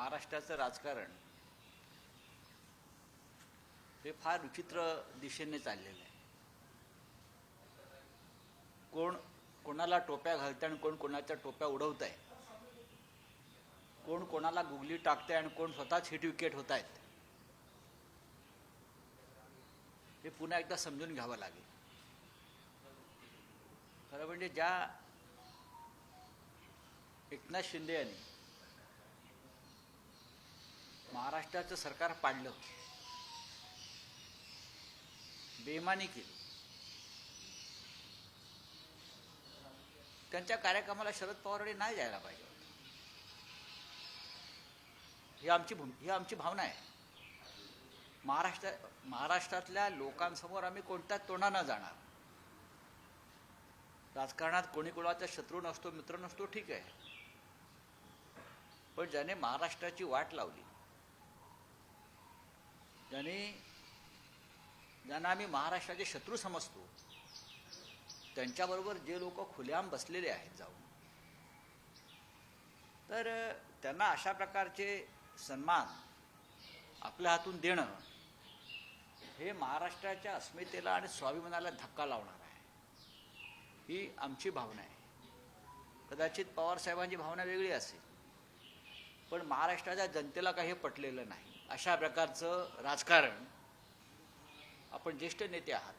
महाराष्ट्राचं राजकारण हे फार विचित्र दिशेने चाललेलं आहे. कोण कोणाला टोप्या घालतंय आणि कोण कोणाच्या टोप्या उडवत आहे कोण कोणाला गुगली टाकतंय आणि कोण स्वतःच हिट विकेट होत आहेत हे पुन्हा एकदा समजून घ्यावं लागेल. खरं म्हणजे ज्या एकनाथ शिंदे यांनी महाराष्ट्राचं सरकार पाडलं. बेमानी केली. त्यांच्या कार्यक्रमाला शरद पवारांनी नाही जायला पाहिजे ही आमची भूम ही आमची भावना आहे. महाराष्ट्र महाराष्ट्रातल्या लोकांसमोर आम्ही कोणत्याच तोंडानं जाणार. राजकारणात कोणी कोणाचा शत्रू नसतो मित्र नसतो ठीक आहे. पण ज्याने महाराष्ट्राची वाट लावली ज्याने ज्यांना आम्ही महाराष्ट्राचे शत्रू समजतो त्यांच्याबरोबर जे लोक खुलेआम बसलेले आहेत जाऊन तर त्यांना अशा प्रकारचे सन्मान आपल्या हातून देणं हे महाराष्ट्राच्या अस्मितेला आणि स्वाभिमानाला धक्का लावणार आहे. ही आमची भावना आहे. कदाचित पवार साहेबांची भावना वेगळी असेल पण महाराष्ट्राच्या जनतेला काही पटलेलं नाही. अशा प्रकारचं राजकारण आपण ज्येष्ठ नेते आहात.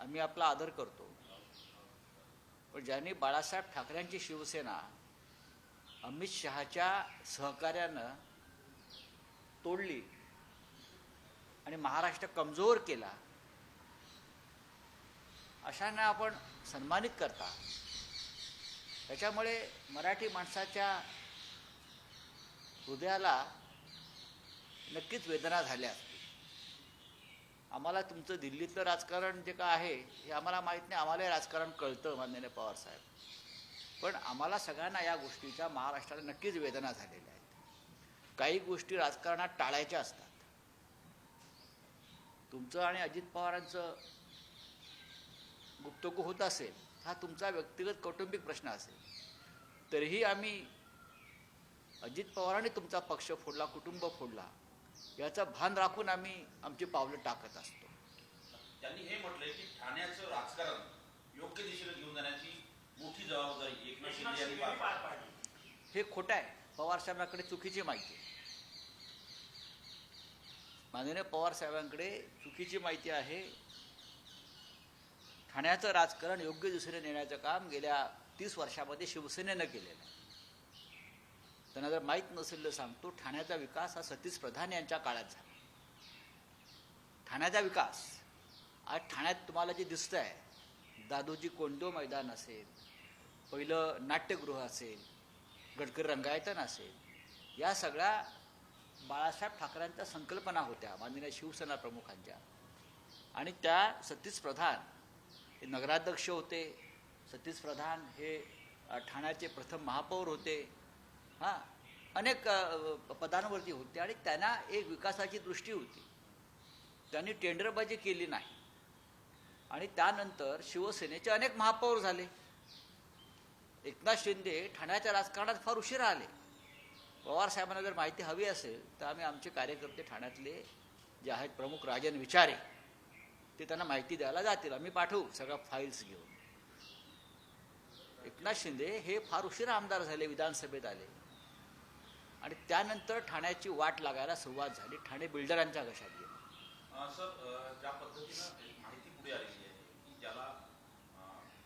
आम्ही आपला आदर करतो. पण ज्यांनी बाळासाहेब ठाकरेंची शिवसेना अमित शहाच्या सहकार्यानं तोडली आणि महाराष्ट्र कमजोर केला अशांना आपण सन्मानित करता. त्याच्यामुळे मराठी माणसाच्या हृदयाला नक्कीच वेदना झाल्या असतील. आम्हाला तुमचं दिल्लीतलं राजकारण जे का आहे हे आम्हाला माहीत नाही. आम्हालाही राजकारण कळतं माननीय पवार साहेब. पण आम्हाला सगळ्यांना या गोष्टीच्या महाराष्ट्राला नक्कीच वेदना झालेल्या आहेत. काही गोष्टी राजकारणात टाळायच्या असतात. तुमचं आणि अजित पवारांचं गुप्तगू होत असेल हा तुमचा व्यक्तिगत कौटुंबिक प्रश्न असेल. तरीही आम्ही अजित पवारांनी तुमचा पक्ष फोडला कुटुंब फोडला याचं भान राखून आम्ही आमची पावलं टाकत असतो. त्यांनी हे म्हटलंय की ठाण्याचं राजकारण योग्य दिशेने घेऊन जाण्याची मोठी जबाबदारी एकनाथ शिंदे यांनी पार पाडली. हे खोटं आहे. पवार साहेबांकडे चुकीची माहिती आहे. माननीय पवार साहेबांकडे चुकीची माहिती आहे. ठाण्याचं राजकारण योग्य दिशेने नेण्याचं काम गेल्या तीस वर्षामध्ये शिवसेनेनं केलेलं आहे. त्यांना जर माहीत नसेल तर सांगतो ठाण्याचा विकास हा सतीश प्रधान यांच्या काळात झाला. ठाण्याचा विकास. आज ठाण्यात तुम्हाला जे दिसतं आहे दादोजी कोंडो मैदान असेल पहिलं नाट्यगृह असेल गडकरी रंगायतन असेल या सगळ्या बाळासाहेब ठाकरेंच्या संकल्पना होत्या माननीय शिवसेना प्रमुखांच्या. आणि त्या सतीश प्रधान हे नगराध्यक्ष होते. सतीश प्रधान हे ठाण्याचे प्रथम महापौर होते. हां अनेक पदांवरती होते आणि त्यांना एक विकासाची दृष्टी होती. त्यांनी टेंडरबाजी केली नाही. आणि त्यानंतर शिवसेनेचे अनेक महापौर झाले. एकनाथ शिंदे ठाण्याच्या राजकारणात फार उशिरा आले. पवार साहेबांना जर माहिती हवी असेल तर आम्ही आमचे कार्यकर्ते ठाण्यातले जे आहेत प्रमुख राजन विचारे ते त्यांना माहिती द्यायला जातील. आम्ही पाठवू सगळ्या फाईल्स घेऊन. एकनाथ शिंदे हे फार उशिरा आमदार झाले विधानसभेत आले. आणि त्यानंतर ठाण्याची वाट लागायला सुरुवात झाली. ठाणे बिल्डरांच्या घशात गेली? सर ज्या पद्धतीनं माहिती पुढे आलेली आहे की ज्याला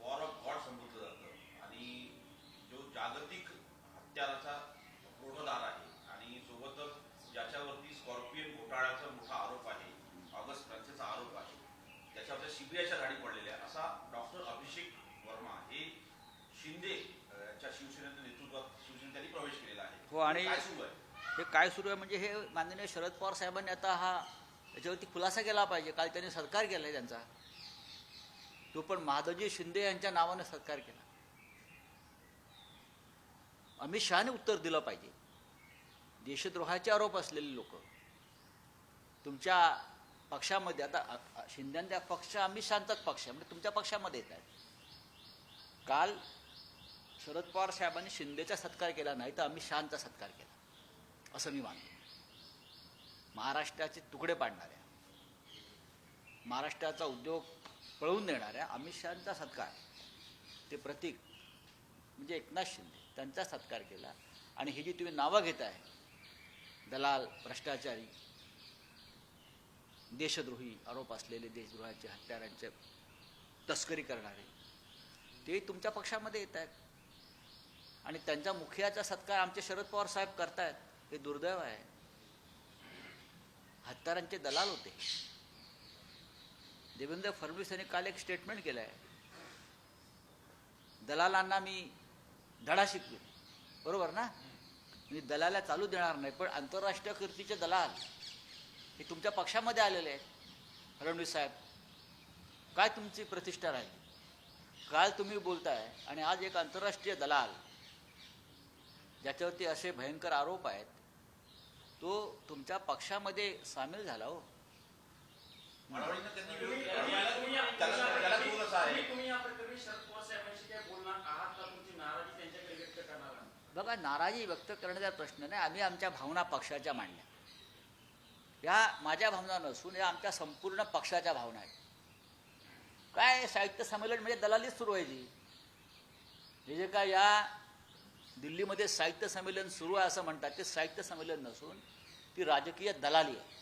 वॉर ऑफ गॉड संबोधलं जातं आणि जो जागतिक हत्याराचा पुरवठादार आहे आणि सोबतच ज्याच्यावरती स्कॉर्पियन घोटाळ्याचा मोठा आरोप आहे ऑगस्ट क्रांतीचा आरोप आहे त्याच्यावरती सीबीआयच्या धाडी पडलेल्या आहे असा डॉक्टर अभिषेक वर्मा हे शिंदे अं, यांच्या शिवसेनेच्या नेतृत्वात शिवसेनेत त्यांनी प्रवेश केलेला आहे हो, आणि- काय सुरू आहे? हे काय सुरू आहे म्हणजे हे माननीय शरद पवार साहेबांनी आता हा याच्यावरती खुलासा केला पाहिजे. काल त्यांनी सत्कार केला आहे त्यांचा. तो पण माधवजी शिंदे यांच्या नावानं सत्कार केला. अमित शहाने उत्तर दिलं पाहिजे. देशद्रोहाचे आरोप असलेले लोक तुमच्या पक्षामध्ये आता अ- अ- शिंदेचा पक्ष अमित शहाचाच पक्ष आहे म्हणजे तुमच्या पक्षामध्ये येत आहेत. काल शरद पवार साहेबांनी शिंदेचा सत्कार केला नाही तर अमित शहाचा सत्कार केला. असं मी मानतो. महाराष्ट्राचे तुकडे पाडणाऱ्या महाराष्ट्राचा उद्योग पळवून देणाऱ्या अमित शहांचा सत्कार ते प्रतीक म्हणजे एकनाथ शिंदे त्यांचा सत्कार केला. आणि ही जी तुम्ही नावं घेताय दलाल भ्रष्टाचारी देशद्रोही आरोप असलेले देशद्रोहाचे हत्यारांचे तस्करी करणारे ते तुमच्या पक्षामध्ये येत आहेत आणि त्यांचा मुखियाचा सत्कार आमचे शरद पवार साहेब करतायत हे दुर्दैव आहे. हत्यारांचे दलाल होते. देवेंद्र फडणवीस यांनी काल एक स्टेटमेंट केलं आहे दलालांना मी धडा शिकवे बरोबर ना? मी दलाला चालू देणार नाही पण आंतरराष्ट्रीय कीर्तीचे दलाल हे तुमच्या पक्षामध्ये आलेले आहेत फडणवीस साहेब. काय तुमची प्रतिष्ठा राहिली? काल तुम्ही बोलताय आणि आज एक आंतरराष्ट्रीय दलाल ज्याच्यावरती असे भयंकर आरोप आहेत तो तुमच्या पक्षामध्ये सामील झाला हो. का? बघा नाराजी व्यक्त करण्याचा प्रश्न नाही. आम्ही आमच्या भावना पक्षाच्या मांडल्या. या माझ्या भावना नसून या आमच्या संपूर्ण पक्षाच्या भावना आहेत. काय साहित्य संमेलन म्हणजे दलालीच सुरू व्हायची हे जे काय या दिल्लीमध्ये साहित्य संमेलन सुरू आहे असं म्हणतात. ते साहित्य संमेलन नसून ती राजकीय दलाली आहे.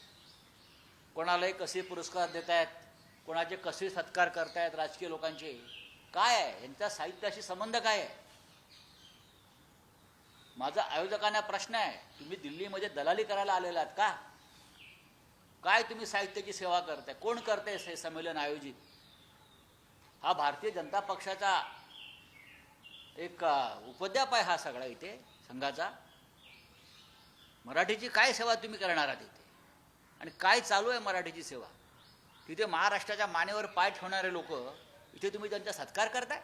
कोणालाही कसे पुरस्कार देत आहेत कोणाचे कसे सत्कार करतायत राजकीय लोकांचे काय आहे? यांचा साहित्याशी संबंध काय आहे? माझा आयोजकांना प्रश्न आहे तुम्ही दिल्लीमध्ये दलाली करायला आलेला आहात का? काय तुम्ही साहित्याची सेवा करताय? कोण करताय हे संमेलन आयोजित? हा भारतीय जनता पक्षाचा एक उपद्याप आहे हा सगळा इथे संघाचा. मराठीची काय सेवा तुम्ही करणार आहात इथे? आणि काय चालू आहे मराठीची सेवा? तिथे महाराष्ट्राच्या मानेवर पाय ठेवणारे लोक इथे तुम्ही त्यांचा सत्कार करताय?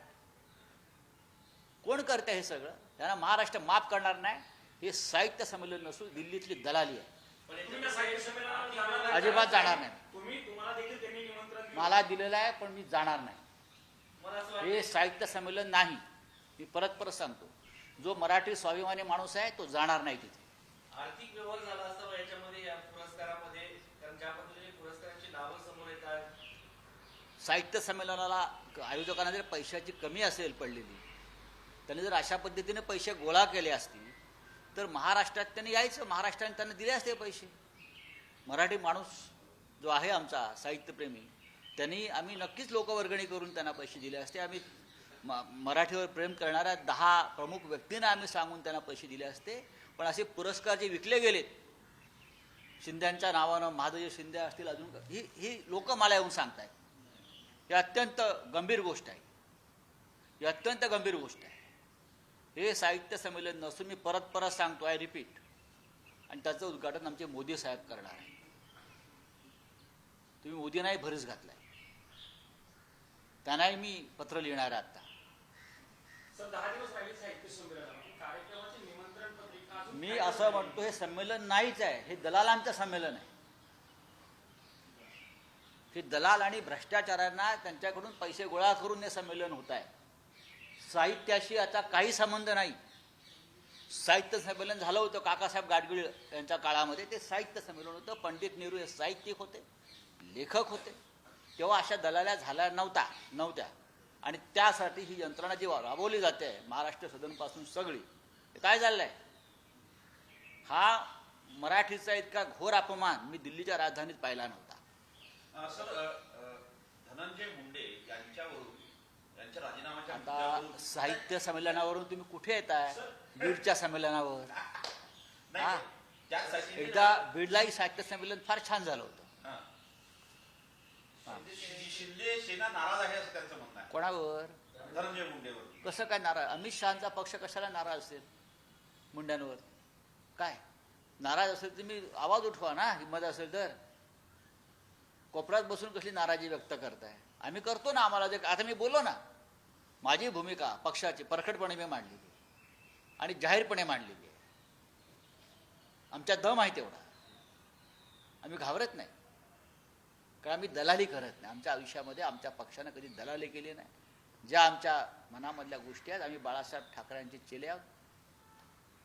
कोण करताय हे सगळं? त्यांना महाराष्ट्र माफ करणार नाही. हे साहित्य संमेलन नसून दिल्लीतली दलाली आहे. अजिबात जाणार नाही. मला दिलेलं आहे पण मी जाणार नाही. हे साहित्य संमेलन नाही. मी परत परत सांगतो. जो मराठी स्वाभिमानी माणूस आहे तो जाणार नाही तिथे. आर्थिक व्यवहार झाला असावा याच्यामध्ये या पुरस्कारामध्ये. कारण ज्या पद्धतीने पुरस्कारांची नावं समोर येतात. साहित्य संमेलनाला आयोजकांना जर पैशाची कमी असेल पडलेली. त्यांनी जर अशा पद्धतीने पैसे गोळा केले असतील तर महाराष्ट्रात त्यांनी यायचं. महाराष्ट्राने त्यांना दिले असते पैसे. मराठी माणूस जो आहे आमचा साहित्यप्रेमी त्यांनी आम्ही नक्कीच लोकवर्गणी करून त्यांना पैसे दिले असते. आम्ही म मराठीवर प्रेम करणाऱ्या दहा प्रमुख व्यक्तींना आम्ही सांगून त्यांना पैसे दिले असते. पण असे पुरस्कार जे विकले गेलेत शिंद्यांच्या नावानं महादेव शिंदे असतील अजून ही ही लोक मला येऊन सांगतायत. ही अत्यंत गंभीर गोष्ट आहे. ही अत्यंत गंभीर गोष्ट आहे. हे साहित्य संमेलन नसून मी परत परत सांगतो आहे रिपीट. आणि त्याचं उद्घाटन आमचे मोदी साहेब करणार आहे तुम्ही मोदींनाही भरीस घातलाय. त्यांनाही मी पत्र लिहिणार आहे आता सर दहा दिवस राहिले साहित्य संमेलनाला कार्यक्रमाचे निमंत्रण पत्रिका अजून मी असं म्हणतो हे संमेलन नाहीच आहे. हे दलालांचं संमेलन आहे. हे दलाल आणि भ्रष्टाचारांना त्यांच्याकडून पैसे गोळा करून हे संमेलन होत आहे. साहित्याशी आता काही संबंध नाही. साहित्य संमेलन झालं होतं काकासाहेब गाडगीळ यांच्या काळामध्ये. ते साहित्य संमेलन होतं. पंडित नेहरू हे साहित्यिक होते लेखक होते. तेव्हा अशा दलाल्या झाल्या नव्हता नव्हत्या. आणि त्यासाठी ही यंत्रणा जी राबवली जाते महाराष्ट्र सदनपासून सगळी काय झालंय? हा मराठीचा इतका घोर अपमान मी दिल्लीच्या राजधानीत पाहिला नव्हता. सर धनंजय मुंडे यांच्यावरून आता साहित्य संमेलनावरून तुम्ही कुठे येताय? बीडच्या संमेलनावर. हा. एकदा बीडलाही साहित्य संमेलन फार छान झालं होतं. हां. शिंदे सेना नाराज आहे असं त्यांचं आहे कोणावर? धनंजय कसं काय नाराज अमित शहाचा पक्ष कशाला नाराज असेल? मुंड्यांवर. काय? नाराज असेल तर मी आवाज उठवा ना हिंमत असेल तर. कोपऱ्यात बसून कसली नाराजी व्यक्त करताय? आम्ही करतो ना आम्हाला जे आता मी बोललो ना माझी भूमिका पक्षाची परखडपणे मी मांडलेली. आणि जाहीरपणे मांडलेली आहे. आमच्या दम आहे तेवढा. आम्ही घाबरत नाही. कारण आम्ही दलाली करत नाही. आमच्या आयुष्यामध्ये आमच्या पक्षानं कधी दलाली केली नाही. ज्या आमच्या मनामधल्या गोष्टी आहेत आम्ही बाळासाहेब ठाकरेंचे चेले आहोत.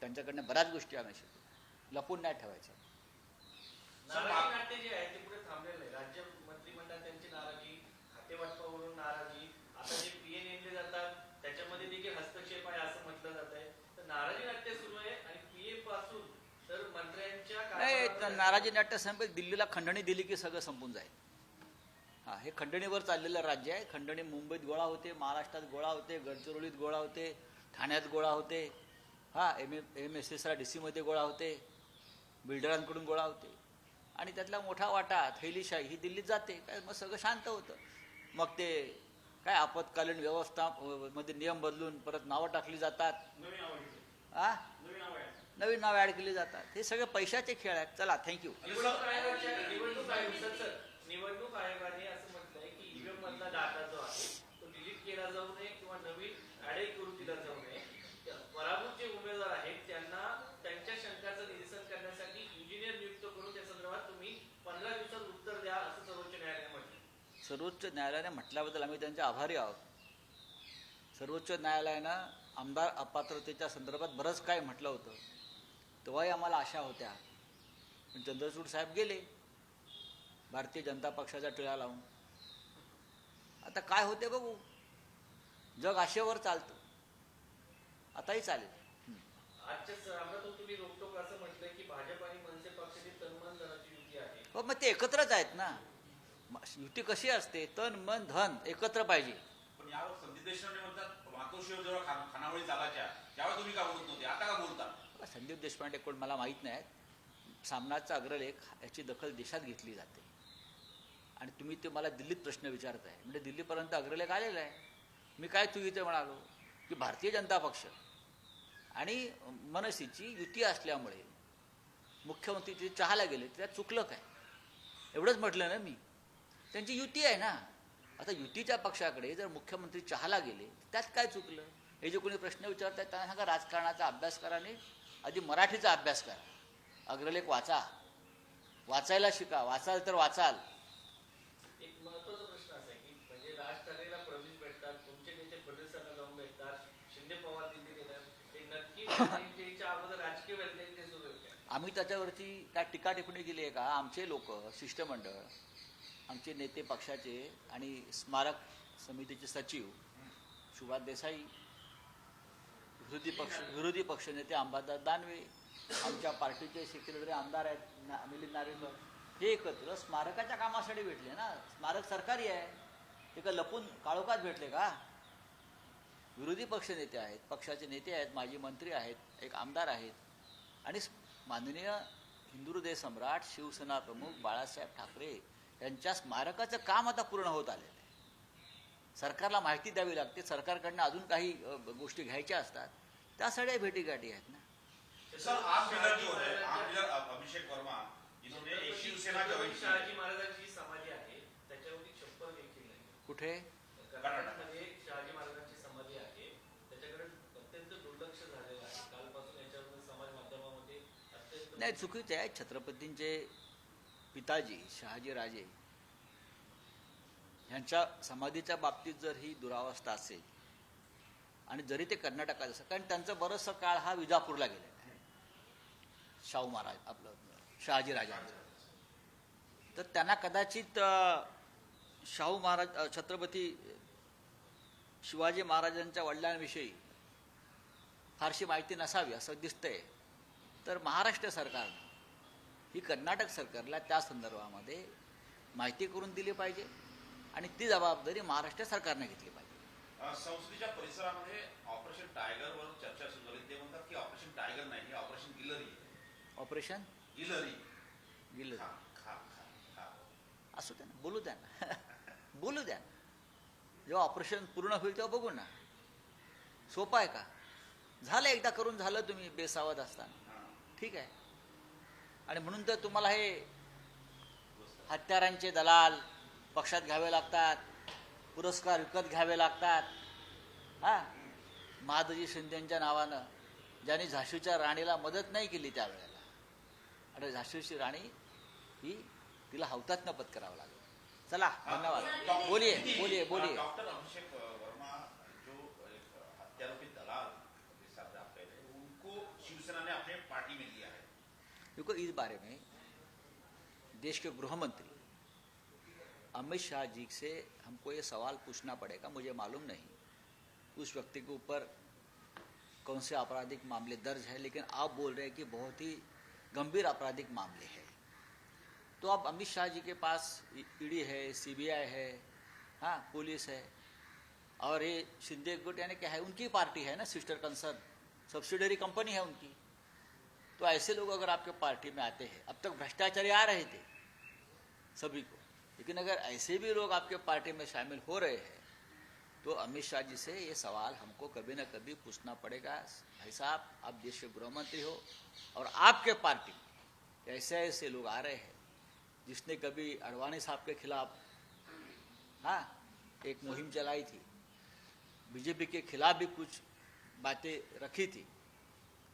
त्यांच्याकडनं बऱ्याच गोष्टी आम्ही शिकलो. लपून नाही ठेवायचं. नाराजी नाट्य संपेल दिल्लीला खंडणी दिली की सगळं संपून जाईल. हा हे खंडणीवर चाललेलं राज्य आहे. खंडणी मुंबईत गोळा होते महाराष्ट्रात गोळा होते गडचिरोलीत गोळा होते ठाण्यात गोळा होते. हा एम एम एस एसला डी सीमध्ये गोळा होते बिल्डरांकडून गोळा होते. आणि त्यातला मोठा वाटा थैलीशाही ही दिल्लीत जाते. काय मग सगळं शांत होतं. मग ते काय आपत्कालीन व्यवस्था मध्ये नियम बदलून परत नावं टाकली जातात. आ? हा नवीन नवीन नावं ॲड केली जातात. हे सगळे पैशाचे खेळ आहेत. चला थँक्यू निवडणूक आयोगाने असं म्हटलंय की ईव्हीएम मधला डाटा जो आहे तो डिलीट केला जाऊ नये किंवा नवीन ऍडही करून दिला जाऊ नये. पराभूत जे उमेदवार आहेत त्यांना त्यांच्या शंकाचं निरसन करण्यासाठी इंजिनियर नियुक्त करून त्या संदर्भात तुम्ही पंधरा दिवसात उत्तर द्या असं सर्वोच्च न्यायालयाने म्हटलं सर्वोच्च न्यायालयाने म्हटल्याबद्दल आम्ही त्यांचे आभारी आहोत. सर्वोच्च न्यायालयानं आमदार अपात्रतेच्या संदर्भात बरंच काय म्हटलं होतं. तेव्हाही आम्हाला आशा होत्या. पण चंद्रचूड साहेब गेले. भारतीय जनता पक्षाचा टिळा लावून. आता काय होते बघू. जग आशेवर चालतं. आताही चालेल. हं. आजच्या सामन्यातून तुम्ही रोकटोक असं म्हटलंय की भाजप आणि मनसे पक्षाची तन्मन धनाची युती आहे. हो मग ते एकत्रच आहेत ना. युती कशी असते? तन मन धन एकत्र पाहिजे. पण यावर संदीप देशपांडे म्हणतात मातोश्रीवर जेव्हा खाना खानावळी चालायच्या त्यावेळेस तुम्ही का बोलत नव्हते? आता का बोलता? संदीप देशपांडे कोण मला माहीत नाहीत सामनाचा अग्रलेख याची दखल देशात घेतली जाते. आणि तुम्ही ते मला दिल्लीत प्रश्न विचारताय. म्हणजे दिल्लीपर्यंत अग्रलेख आलेला आहे. मी काय चुकीचं म्हणालो? की भारतीय जनता पक्ष आणि मनसेची युती असल्यामुळे मुख्यमंत्री तिथे चहाला गेले त्यात चुकलं काय? एवढंच म्हटलं ना मी. त्यांची युती आहे ना. आता युतीच्या पक्षाकडे जर मुख्यमंत्री चहाला गेले त्यात काय चुकलं? हे जे कोणी प्रश्न विचारतात त्यांना सांगा राजकारणाचा अभ्यास करा आणि आधी मराठीचा अभ्यास करा. अग्रलेख वाचा. वाचायला शिका. वाचाल तर वाचाल एक महत्त्वाचा प्रश्न असा आहे की म्हणजे राज ठाकरेला प्रवीण भेटतात तुमचे नेते फडणवीसांना जाऊन भेटतात शिंदे पवार दिल्ली गेल्यात हे नक्की त्यांच्या अगोदर राजकीय वैज्ञानिक ते सुरू आहे का? आम्ही त्याच्यावरती काय टीका टिप्पणी केली आहे का? आमचे लोक शिष्टमंडळ आमचे नेते पक्षाचे आणि स्मारक समितीचे सचिव सुभाष देसाई विरोधी पक्ष विरोधी पक्षनेते अंबादास दानवे आमच्या पार्टीचे सेक्रेटरी आमदार आहेत मिलिंद नारेकर हे एकत्र स्मारकाच्या कामासाठी भेटले ना? स्मारक सरकारी आहे. ते का लपून काळोखात भेटले का? विरोधी पक्षनेते आहेत पक्षाचे नेते आहेत माजी मंत्री आहेत एक आमदार आहेत. आणि माननीय हिंदू हृदय सम्राट शिवसेना प्रमुख बाळासाहेब ठाकरे यांच्या स्मारकाचं काम आता पूर्ण होत आलेलं आहे. सरकारला माहिती द्यावी लागते सरकारकडनं अजून काही गोष्टी घ्यायच्या असतात त्या सगळ्या भेटीगाठी आहेत ना. है अभिषेक वर्मा शिवसेना ज्वाइन की शहाजी महाराजांची जी समाधी आहे त्याच्यावरती छप्पर देखील नाही कुठे कर्नाटकमध्ये शहाजी महाराजांची समाधी आहे त्याच्याकडे अत्यंत दुर्लक्ष झालेलं आहे कालपासून याच्यावर समाज माध्यमामध्ये अत्यंत नाही चुकीचं आहे. छत्रपतींचे पिताजी शहाजीराजे ह्यांच्या समाधीच्या बाबतीत जर ही दुरावस्था असेल आणि जरी ते कर्नाटकात असं कारण त्यांचं बरंचसं काळ हा विजापूरला गेलेला आहे. शाहू महाराज आपलं शहाजीराजांचा तर त्यांना कदाचित शाहू महाराज छत्रपती शिवाजी महाराजांच्या वडिलांविषयी फारशी माहिती नसावी असं दिसतंय. तर महाराष्ट्र सरकारनं ही कर्नाटक सरकारला त्या संदर्भामध्ये माहिती करून दिली पाहिजे आणि ती जबाबदारी महाराष्ट्र सरकारने घेतली पाहिजे. संसदेच्या परिसरामध्ये ऑपरेशन टायगर वर चर्चा सुरू झाली. ते म्हणतात की ऑपरेशन टायगर नाही हे ऑपरेशन गिलरी. ऑपरेशन? गिलरी. गिल खा खा खा खा. असू द्या ना बोलू द्या ना. बोलू द्या ना. जेव्हा ऑपरेशन पूर्ण होईल तेव्हा बघू ना. सोपं आहे का? झालं एकदा करून झालं तुम्ही बेसावध असताना. ठीक आहे. आणि म्हणून तर तुम्हाला हे हत्यारांचे दलाल पक्षात घ्यावे लागतात पुरस्कार विकत घ्यावे लागतात. हा? महादजी शिंदेच्या नावानं ज्यांनी झाशीच्या राणीला मदत नाही केली त्यावेळेला. आणि झाशीची राणी ही तिला हौतात्म्य पत्करावं लागलं. चला धन्यवाद. बोलिये बोलिए किती- देखो इस बारे में देश के गृह मंत्री अमित शाह जी से हमको ये सवाल पूछना पड़ेगा, मुझे मालूम नहीं। उस व्यक्ति के ऊपर कौन से आपराधिक मामले दर्ज है, लेकिन आप बोल रहे हैं कि बहुत ही गंभीर आपराधिक मामले हैं। तो अब अमित शाह जी के पास ईडी है, सीबीआई है हाँ पुलिस है, और ये शिंदे गुट यानी क्या है, उनकी पार्टी है ना, सिस्टर कंसर्न, सब्सिडरी कंपनी है उनकी। तो ऐसे लोग अगर आपके पार्टी में आते हैं, अब तक भ्रष्टाचारी आ रहे थे, सभी को। लेकिन अगर ऐसे भी लोग आपके पार्टी में शामिल हो रहे हैं तो अमित शाह जी से ये सवाल हमको कभी ना कभी पूछना पड़ेगा। भाई साहब, आप देश के गृह मंत्री हो और आपके पार्टी ऐसे ऐसे लोग आ रहे हैं, जिसने कभी अडवाणी साहब के खिलाफ हाँ एक मुहिम चलाई थी। बीजेपी के खिलाफ भी कुछ बातें रखी थी।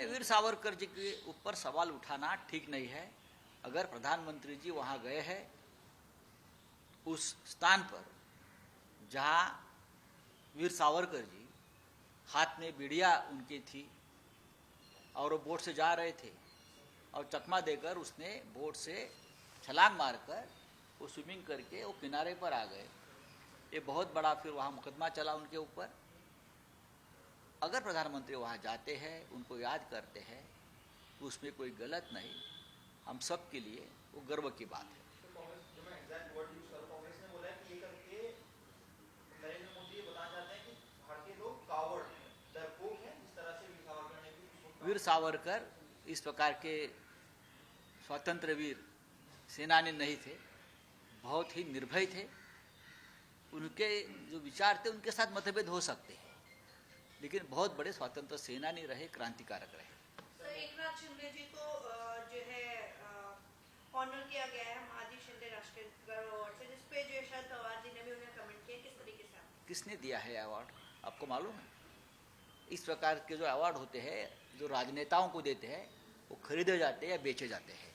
नहीं वीर सावरकर जी के ऊपर सवाल उठाना ठीक नहीं है। अगर प्रधानमंत्री जी वहाँ गए हैं, उस स्थान पर जहाँ वीर सावरकर जी हाथ में बिड़िया उनकी थी और वो बोट से जा रहे थे और चकमा देकर उसने बोट से छलांग मारकर वो स्विमिंग करके वो किनारे पर आ गए। ये बहुत बड़ा फिर वहाँ मुकदमा चला उनके ऊपर। अगर प्रधानमंत्री वहाँ जाते हैं उनको याद करते हैं तो उसमें कोई गलत नहीं। हम सब के लिए वो गर्व की बात है। तो कांग्रेस जो मैं एग्जैक्ट वर्ड यूज करूं कांग्रेस ने बोला है कि ये करके नरेंद्र मोदी ये बताना चाहते हैं कि भारतीय लोग कावर्ड हैं डरपोक हैं जिस तरह से वीर सावरकर ने भी उस वक्त वीर सावरकर इस प्रकार के स्वतंत्र वीर सेनानी नहीं थे बहुत ही निर्भय थे। उनके जो विचार थे उनके साथ मतभेद हो सकते हैं। लेकिन बहुत बड़े स्वतंत्र सेनानी रहे क्रांतिकारक रहे। सर शिंदे जी को जो है ऑनर किया गया है महाजी शिंदे राष्ट्रीय गौरव अवार्ड से जिसपे जो शरद पवार जी ने भी उन्हें कमेंट किया। किस तरीके से किसने दिया है अवार्ड आपको मालूम है? इस प्रकार के जो अवार्ड होते हैं जो राजनेताओं को देते हैं वो खरीदे जाते हैं या बेचे जाते हैं।